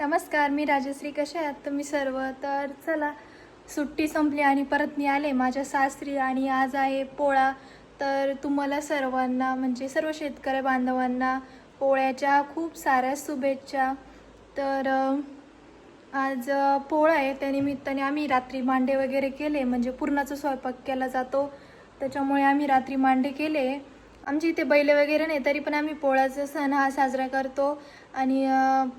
नमस्कार मी राजश्री. कशा आहात तुम्ही सर्व? तर चला सुट्टी संपली आणि परत मी आले. माझ्या सासरी आणि आज आहे पोळा. तर तुम्हाला सर्वांना म्हणजे सर्व शेतकरी बांधवांना पोळ्याच्या खूप साऱ्या शुभेच्छा. तर आज पोळा आहे. त्यानिमित्ताने आम्ही रात्री मांडे वगैरे केले. म्हणजे पुरणाचा स्वयंपाक केला जातो. त्याच्यामुळे आम्ही रात्री मांडे केले. आमच्या इथे बैल वगैरे नाही तरी पण आम्ही पोळ्याचा सण हा साजरा करतो. आणि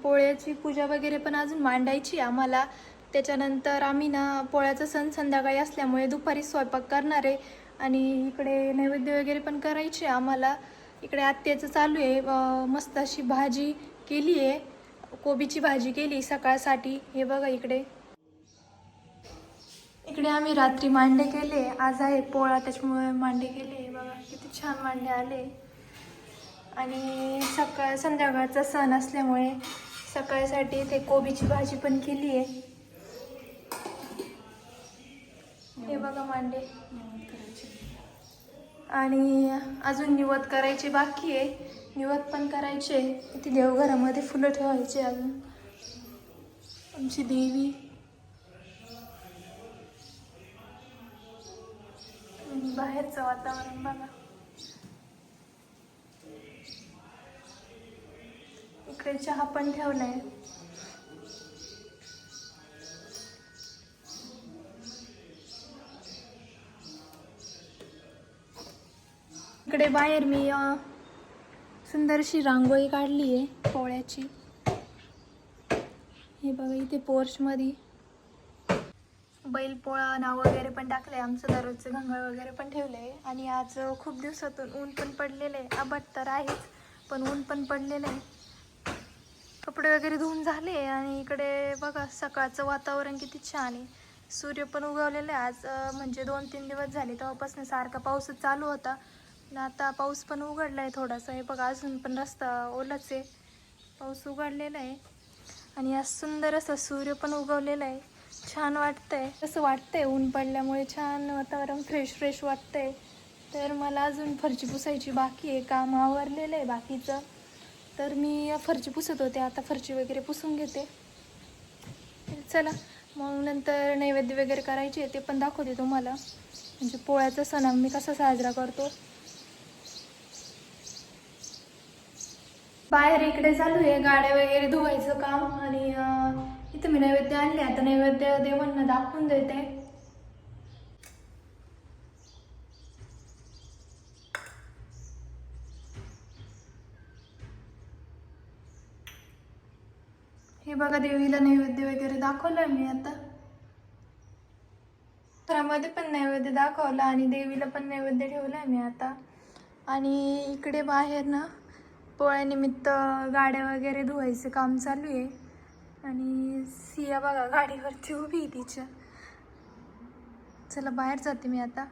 पोळ्याची पूजा वगैरे पण अजून मांडायची आम्हाला. त्याच्यानंतर आम्ही ना पोळ्याचा सण संध्याकाळी असल्यामुळे दुपारी स्वयंपाक करणार आहे. आणि इकडे नैवेद्य वगैरे पण करायचे आम्हाला. इकडे आत्याचं चालू आहे मस्त अशी भाजी केली आहे. कोबीची भाजी केली सकाळसाठी. हे बघा इकडे. इकडे आम्ही रात्री मांडे केले. आज आहे पोळा त्याच्यामुळे मांडे केले. बघा किती छान मांडे आले. आणि सकाळ संध्याकाळचा सण असल्यामुळे सकाळसाठी ते कोबीची भाजी पण केली आहे. हे बघा मांडे. आणि अजून निवत करायचे बाकी आहे. निवत पण करायचे ती देवघरामध्ये फुलं ठेवायचे अजून. आमची देवी. बाहेरचं वातावरण बघा. इकडे चहा पण ठेवलाय. इकडे बाहेर मी सुंदरशी रांगोळी काढली आहे पोळ्याची. हे बघा इथे पोर्चमध्ये बैलपोळा नाव वगैरे पण टाकलं आहे आमचं दररोजचं घंगळ वगैरे पण ठेवलं आहे आणि आज खूप दिवसातून ऊन पण पडलेलं आहे आबट तर आहेच पण ऊन पण पडलेलं आहे कपडे वगैरे धुवून झाले आणि इकडे बघा सकाळचं वातावरण किती छान आहे. सूर्य पण उगवलेलं आहे. आज म्हणजे दोन तीन दिवस झाले तेव्हापासून सारखा पाऊसच चालू होता. आता पाऊस पण उघडला आहे थोडासा. हे बघा अजून पण रस्ता ओलाच आहे. पाऊस उघडलेला आहे. आणि आज सुंदर असं सूर्य पण उगवलेला आहे. छान वाटतंय. असं वाटतंय ऊन पडल्यामुळे छान वातावरण फ्रेश फ्रेश वाटतंय. तर मला अजून फरची पुसायची बाकी आहे. काम आवरलेलं आहे बाकीचं. तर मी फरची पुसत होते. आता फरची वगैरे पुसून घेते. चला मग नंतर नैवेद्य वगैरे करायचे ते पण दाखवते तुम्हाला. म्हणजे पोळ्याचा सण आम्ही कसा साजरा करतो. बाहेर इकडे चालू आहे. गाड्या वगैरे धुवायचं काम आणि इथं मी नैवेद्य आणले. आता नैवेद्य देवांना दाखवून देते. हे बघा देवीला नैवेद्य वगैरे दाखवलं मी आता. घरामध्ये पण नैवेद्य दाखवला आणि देवीला पण नैवेद्य ठेवलाय मी आता. आणि इकडे बाहेर ना पोळ्यानिमित्त गाड्या वगैरे धुवायचं काम चालू आहे. आणि सिया बघा गाडीवरती उभी आहे तिच्या. चला बाहेर जाते मी आता.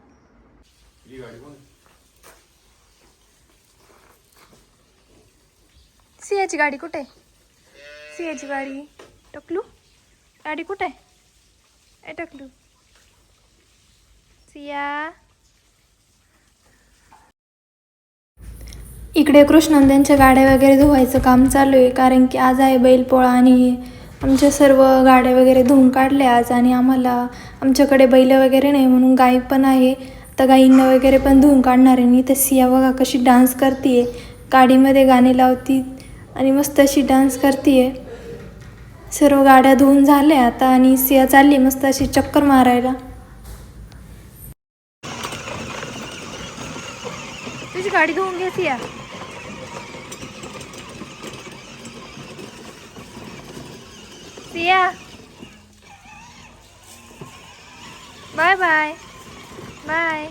सियाची गाडी कुठे आहे? सियाची गाडी. टकलू? गाडी कुठे? आहे टकलू. सिया. इकडे कृष्णंद्यांच्या गाड्या वगैरे धुवायचं काम चालू आहे कारण की आज आहे बैलपोळा आणि आमच्या सर्व गाड्या वगैरे धुवून काढल्या आज आणि आम्हाला आमच्याकडे बैल वगैरे नाही म्हणून गाई पण आहे. तर गाईंना वगैरे पण धुवून काढणार आहे. मी तर सिया बघा कशी डान्स करते आहे गाडीमध्ये गाणे लावती आणि मस्त अशी डान्स करते आहे सर्व गाड्या धुवून झाल्या आता आणि सिया चालली मस्त अशी चक्कर मारायला. तुझी गाडी धुवून घे Siya. Siya. Bye bye. Bye.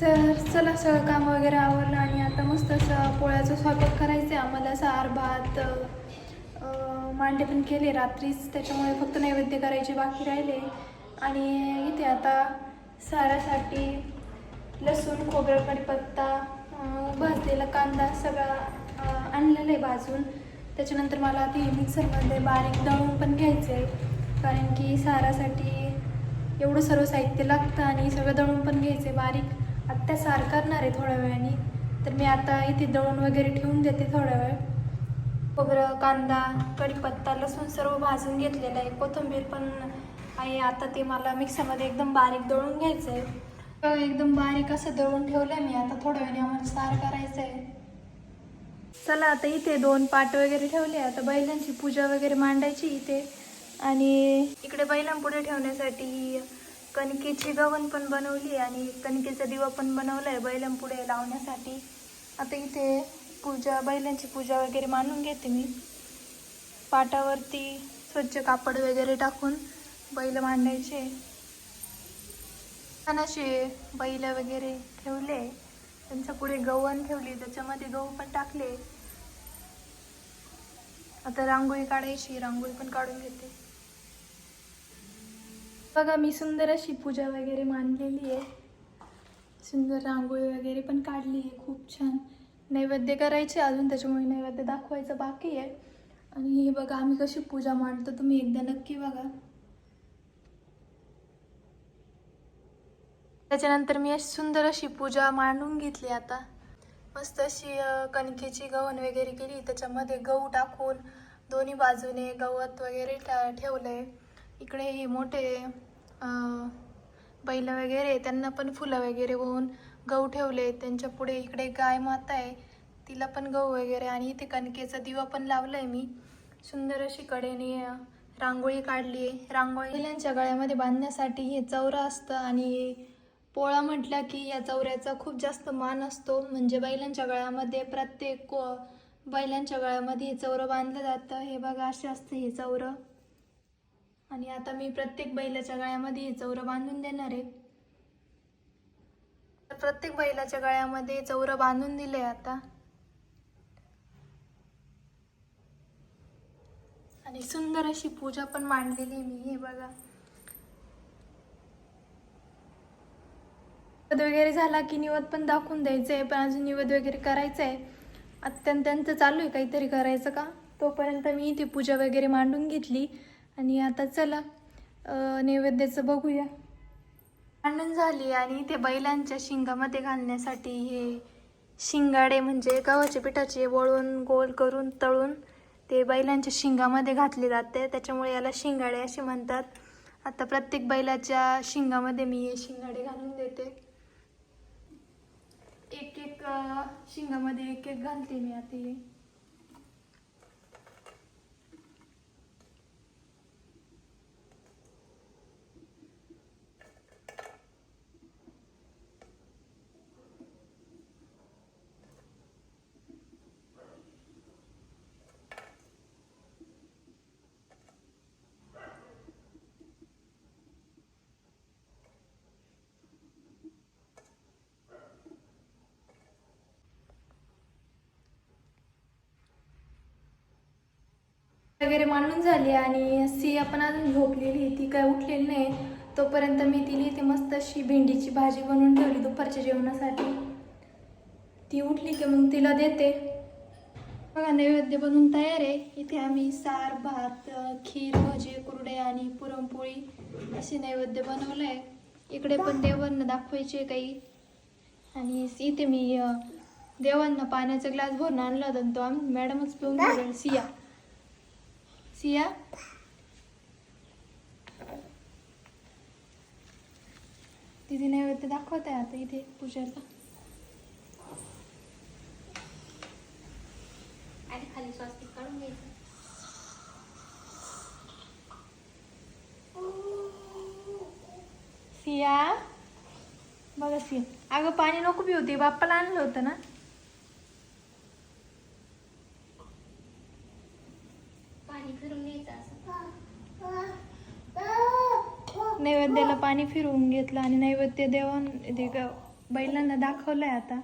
तर चला सगळं काम वगैरे आवरलं आणि आता मस्त असं पोळ्याचा स्वयंपाक करायचं आहे. आम्हाला सार भात मांडे पण केले रात्रीच. त्याच्यामुळे फक्त नैवेद्य करायचे बाकी राहिले. आणि इथे आता सारासाठी लसूण खोबरं कढीपत्ता भाजलेला कांदा सगळा आणलेला आहे भाजून. त्याच्यानंतर मला ते मिक्सरमध्ये बारीक दळून पण घ्यायचं आहे. कारण की सारासाठी एवढं सर्व साहित्य लागतं आणि सगळं दळून पण घ्यायचं आहे बारीक. आत्ता सार करणार आहे थोड्या वेळाने. तर मी आता इथे दळून वगैरे ठेवून देते थोड्या वेळ. खोबरं कांदा कढीपत्ता लसूण सर्व भाजून घेतलेलं आहे. कोथिंबीर पण आहे. आता ते मला मिक्सरमध्ये एकदम बारीक दळून घ्यायचं आहे एकदम बारीक असं दळून ठेवलं आहे मी. आता थोड्या वेळाने आम्हाला सार करायचं आहे चला आता इथे दोन पाट वगैरे ठेवले. आता बैलांची पूजा वगैरे मांडायची इथे. आणि इकडे बैलांपुढे ठेवण्यासाठी कणकेची गवन पण बनवली आणि कणकेचा दिवा पण बनवलाय बैलांपुढे लावण्यासाठी. आता इथे पूजा बैलांची पूजा वगैरे मांडून घेते मी. पाटावरती स्वच्छ कापड वगैरे टाकून बैल मांडायचे. छान असे बैल वगैरे ठेवले. त्यांच्या पुढे गवण ठेवली त्याच्यामध्ये गहू पण टाकले. आता रांगोळी काढायची रांगोळी पण काढून घेते. बघा मी सुंदर अशी पूजा वगैरे मांडलेली आहे. सुंदर रांगोळी वगैरे पण काढली आहे खूप छान. नैवेद्य करायचे अजून त्याच्यामुळे नैवेद्य दाखवायचं बाकी आहे. आणि हे बघा आम्ही कशी पूजा मांडतो तुम्ही एकदा नक्की बघा. त्याच्यानंतर मी अशी सुंदर अशी पूजा मांडून घेतली आता. मस्त अशी कणकेची गव्हाण वगैरे केली त्याच्यामध्ये गहू टाकून दोन्ही बाजूने गवत वगैरे ठेवलं आहे इकडे हे मोठे बैल वगैरे त्यांना पण फुलं वगैरे होऊन गहू ठेवले. त्यांच्या पुढे इकडे गाय माता आहे तिला पण गहू वगैरे आणि इथे कणकेचा दिवा पण लावलाय मी. सुंदर अशी कडेने रांगोळी काढली आहे. रांगोळी बैलांच्या गळ्यामध्ये बांधण्यासाठी हे चौरा असतं आणि पोळा म्हटला की या चौऱ्याचा खूप जास्त मान असतो. म्हणजे बैलांच्या गळ्यामध्ये प्रत्येक बैलांच्या गळ्यामध्ये हे चौरं बांधलं जातं. हे बघा असे असतं हे चौरं. आणि आता मी प्रत्येक बैलाच्या गळ्यामध्ये हे चौरं बांधून देणार आहे. प्रत्येक बैलाच्या गळ्यामध्ये चौरं बांधून दिले आता. आणि सुंदर अशी पूजा पण मांडलेली आहे मी हे बघा. निवद वगैरे झाला की निवद पण दाखवून द्यायचं आहे पण अजून निवद वगैरे करायचं आहे अत्यंत त्यांचं चालू आहे काहीतरी करायचं का? तोपर्यंत मी ती पूजा वगैरे मांडून घेतली. आणि आता चला नैवेद्याचं बघूया. आणून झाली आणि इथे बैलांच्या शिंगामध्ये घालण्यासाठी हे शिंगाडे म्हणजे गव्हाच्या पिठाचे वळून गोल करून तळून ते बैलांच्या शिंगामध्ये घातले जाते. त्याच्यामुळे याला शिंगाडे असे म्हणतात. आता प्रत्येक बैलाच्या शिंगामध्ये मी हे शिंगाडे घालून देते. एक एक शिंगामध्ये एक एक घालते मी आता हे. वगैरे मांडून झाली आणि सिया पण अजून झोपलेली ती काय उठलेली नाही. तोपर्यंत मी तिला इथे मस्त अशी भेंडीची भाजी बनवून ठेवली दुपारच्या जेवणासाठी. ती उठली की मग तिला देते. बघा नैवेद्य बनवून तयार आहे. इथे आम्ही सार भात खीर भजे कुरडे आणि पुरणपोळी असे नैवेद्य बनवलं आहे इकडे पण देवांना दाखवायचे काही. आणि इथे मी देवांना पाण्याचा ग्लास भरून आणला होता तो आम्ही मॅडमच पिऊन सिया. सिया तिथे नैवेद्य दाखवत आहे आता इथे पूजेला आणि खाली स्वास्तिक काढून घ्यायचं सिया बघा सिया अगं पाणी नको पिऊ ते बाप्पाला आणलं होतं ना पाणी फिरून घ्यायचं असं नैवेद्याला पाणी फिरवून घेतलं आणि नैवेद्य देवान ते बैलांना दाखवलंय आता.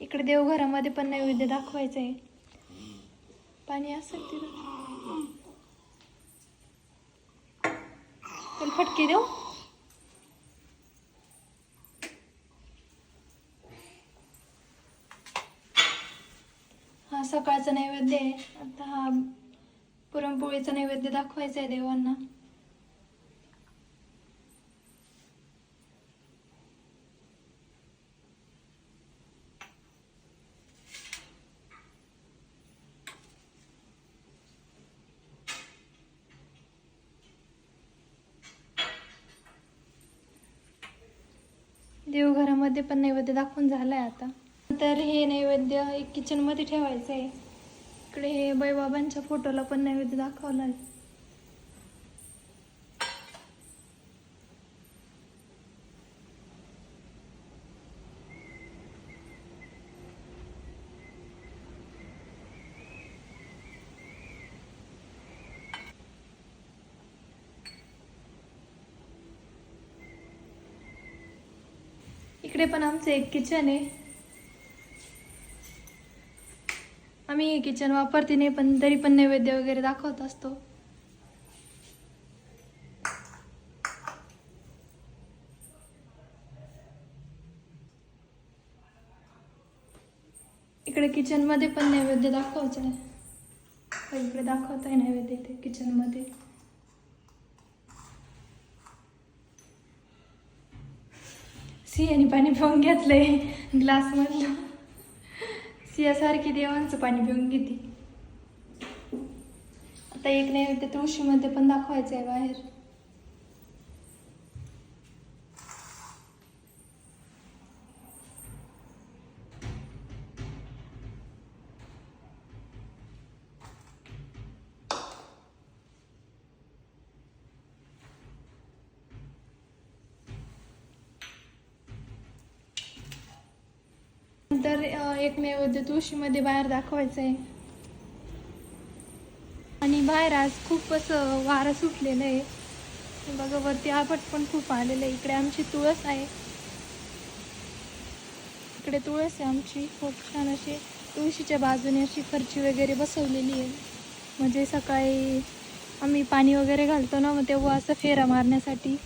इकडे देवघरामध्ये पण नैवेद्य दाखवायचं आहे पाणी असेल तिथं. त्याला फटके देऊ. हा सकाळचा नैवेद्य आहे. आता हा पुरणपोळीचा नैवेद्य दाखवायचा आहे देवांना देवघरामध्ये पण नैवेद्य दाखवून झालाय आता. तर हे नैवेद्य एक किचनमध्ये ठेवायचं आहे इकडे हे बाबांच्या फोटोला पण नैवेद्य दाखवला आहे इकडे पण आमचं एक किचन आहे. आम्ही किचन वापरते नाही पण तरी पण नैवेद्य वगैरे दाखवत असतो. इकडे किचनमध्ये पण नैवेद्य दाखवायचं आहे. इकडे दाखवत आहे नैवेद्य इथे किचनमध्ये. आणि पाणी पिऊन घेतलंय ग्लास मधलं. सियासारखी देवांचं पाणी पिऊन घेते. आता एक नैवेद्य तुळशीमध्ये पण दाखवायचं आहे बाहेर. नंतर एक नैवेद्य तुळशीमध्ये बाहेर दाखवायचं आहे आणि बाहेर आज खूप असं वारं सुटलेलं आहे. बघा वरती आपट पण खूप आलेलं आहे. इकडे आमची तुळस आहे. इकडे तुळस आहे आमची. खूप छान अशी तुळशीच्या बाजूने अशी फरची वगैरे बसवलेली आहे. म्हणजे सकाळी आम्ही पाणी वगैरे घालतो ना मग तेव्हा असं फेरा मारण्यासाठी.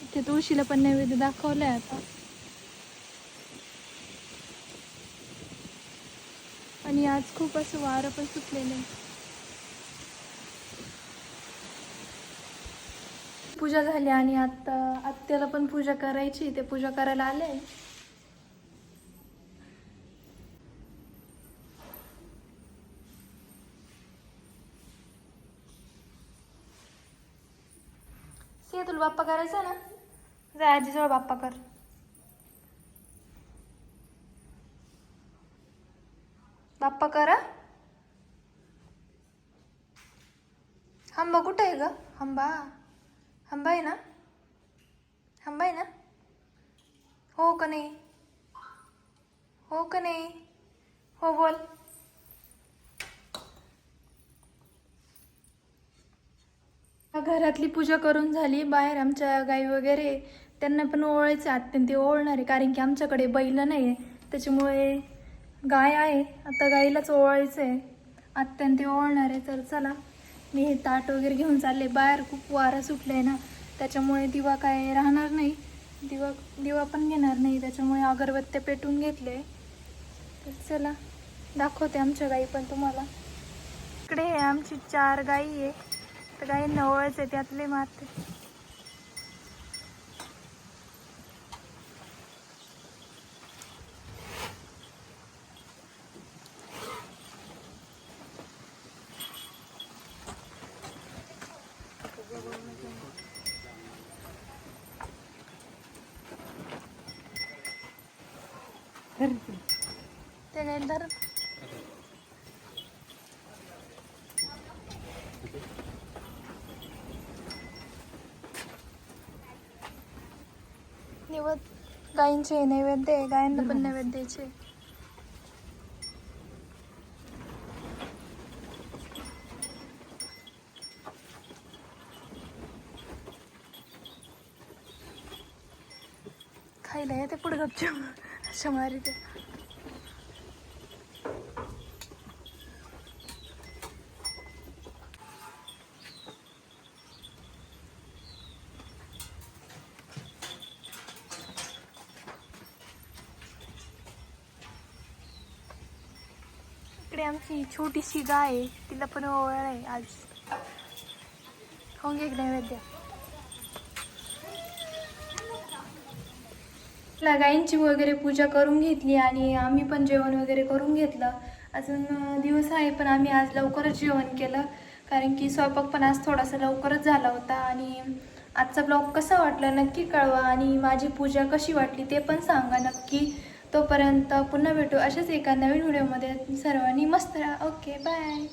इथे तुळशीला पण नैवेद्य दाखवलं आहे आता. आज खूप असं वारं पण सुटलेलं आहे. पूजा झाली आणि आता आत्याला पण पूजा करायची ते पूजा करायला आले से तुला बाप्पा करायचा ना? जा आजीजवळ बाप्पा कर. बाप्पा करा. हंबा कुठं आहे ग? हंबा. हंबा आहे ना? हंबा आहे ना? हो का नाही? हो का नाही? हो बोल. घरातली पूजा करून झाली बाहेर आमच्या गाई वगैरे. त्यांना पण ओळायचं अत्यंत ते ओवळणार आहे कारण की आमच्याकडे बैल नाही आहे त्याच्यामुळे गाय आहे. आता गाईलाच ओवाळायचं आहे अत्यंत ते ओवाळणार आहे. तर चला मी हे ताट वगैरे घेऊन चालले. बाहेर खूप वारा सुटला आहे ना. त्याच्यामुळे दिवा काय राहणार नाही. दिवा दिवा पण घेणार नाही. त्याच्यामुळे अगरबत्त्या पेटून घेतले. तर चला दाखवते आमच्या गाई पण तुम्हाला. इकडे आहे आमची चार गाई आहे. तर गाईंना नवळच आहे त्यातले मारते ते गाई धर निवद गायींचे नैवेद्य आहे गायांना पण नैवेद्याचे खायला येते पुढे गपचूप. अशा मारीते. इकडे आमची छोटीशी गाय आहे तिला पण ओवळ आहे आज. खाऊन घे एक नैवेद्य. गायींची वगैरे पूजा करून घेतली आणि आम्ही पण जेवण वगैरे करून घेतलं. अजून दिवस आहे पण आम्ही आज लवकरच जेवण केलं. कारण की स्वयंपाक पण आज थोडासा लवकरच झाला होता आणि आजचा ब्लॉग कसा वाटला नक्की कळवा आणि माझी पूजा कशी वाटली ते पण सांगा नक्की. तोपर्यंत पुन्हा भेटू अशाच एका नवीन व्हिडिओमध्ये. सर्वांनी मस्त राहा. Okay bye.